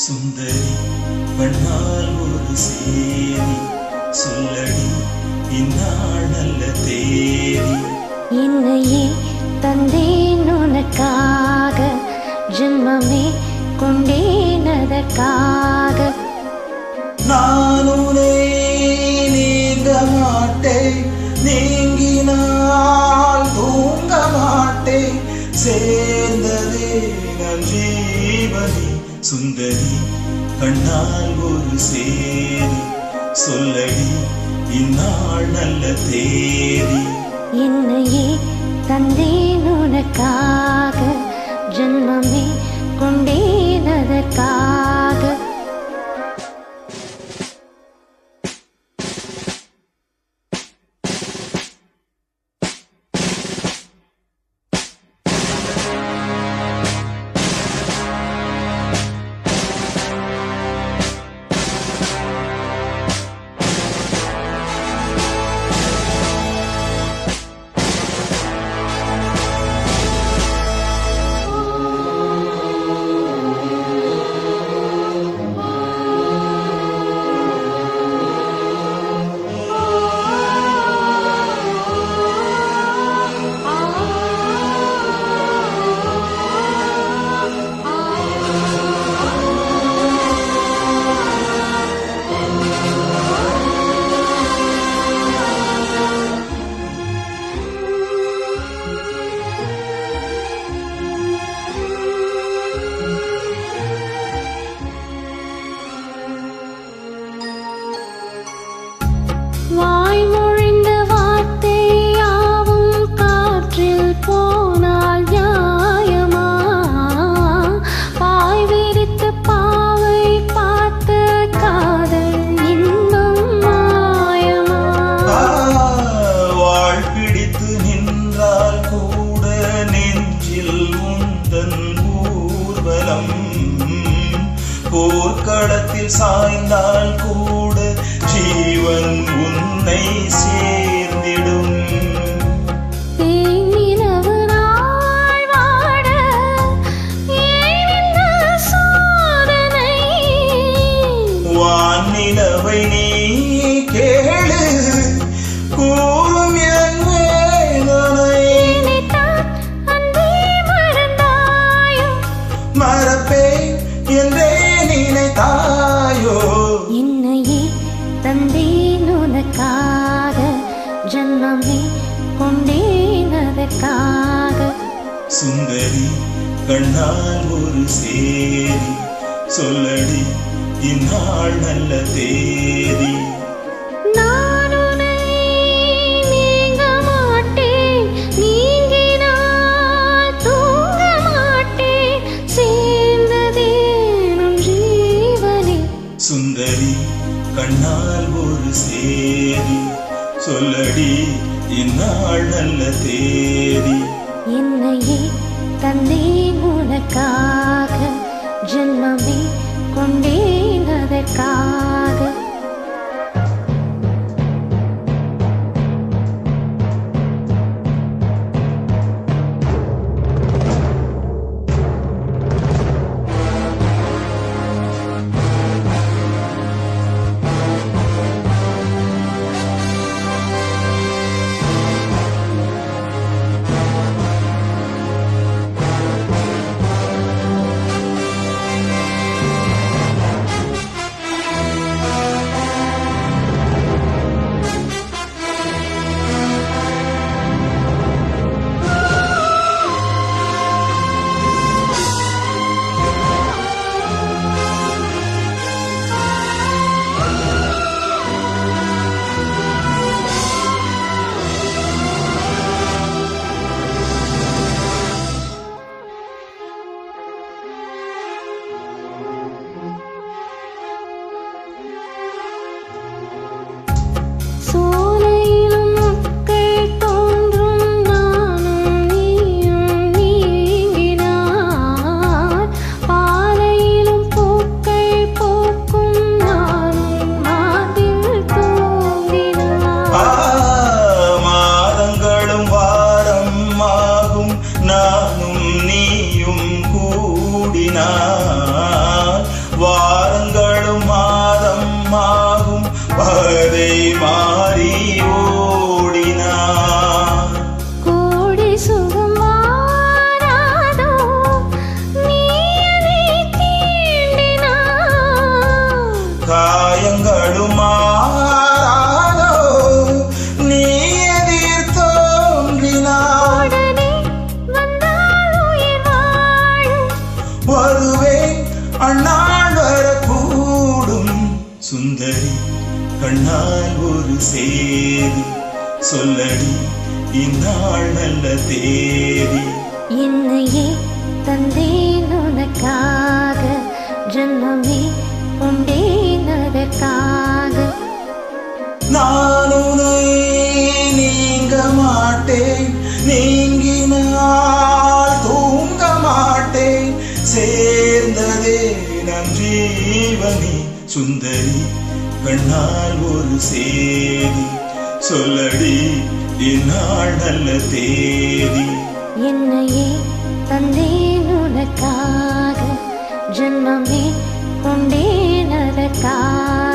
சுந்தரி கண்ணால் ஒரு சேரி. சொல்லடி இந்நாள் நல்ல தேதி. என்னையே தந்தேன் உனக்காக. ஜென்மமே கொண்டேன் அதற்காக. நான் நீங்க மாட்டேன் நீங்கினால் தூங்க மாட்டேன் ஜீவனி சுந்தரி கண்ணால் ஒரு சேரி. சொல்லடி இந்நாள் நல்ல தேரி. என்னையே தந்தேன் உனக்காக. ஜென்மமே கொண்டேன் அதற்காக. சாய்ந்தால் கூட ஜன்மமே கொண்டேன் அதற்காக. சுந்தரி கண்ணால் ஒரு சேரி சொல்லடி இந்நாள் நல்ல தேதி. சுந்தரி கண்ணால் ஒரு சேரி சொல்லடி இந்நாள் நல்ல தேதி. என்னையே தந்தேன் உனக்காக ஜென்மமே கொண்டேன் அதற்காக. அண்ணாள் வரக்கூடும். சுந்தரி கண்ணால் ஒரு சேதி. சொல்லடி இந்நாள் நல்ல தேதி. என்னையே தந்தேன் உனக்காக. ஜென்மமே கொண்டேன் அதற்காக. நான் சேர்ந்ததே நம் ஜீவனி சுந்தரி கண்ணால் ஒரு சேதி. சொல்லடி இந்நாள் நல்ல தேதி. என்னையே தந்தேன் உனக்காக ஜென்மமே கொண்டேன் அதற்காக.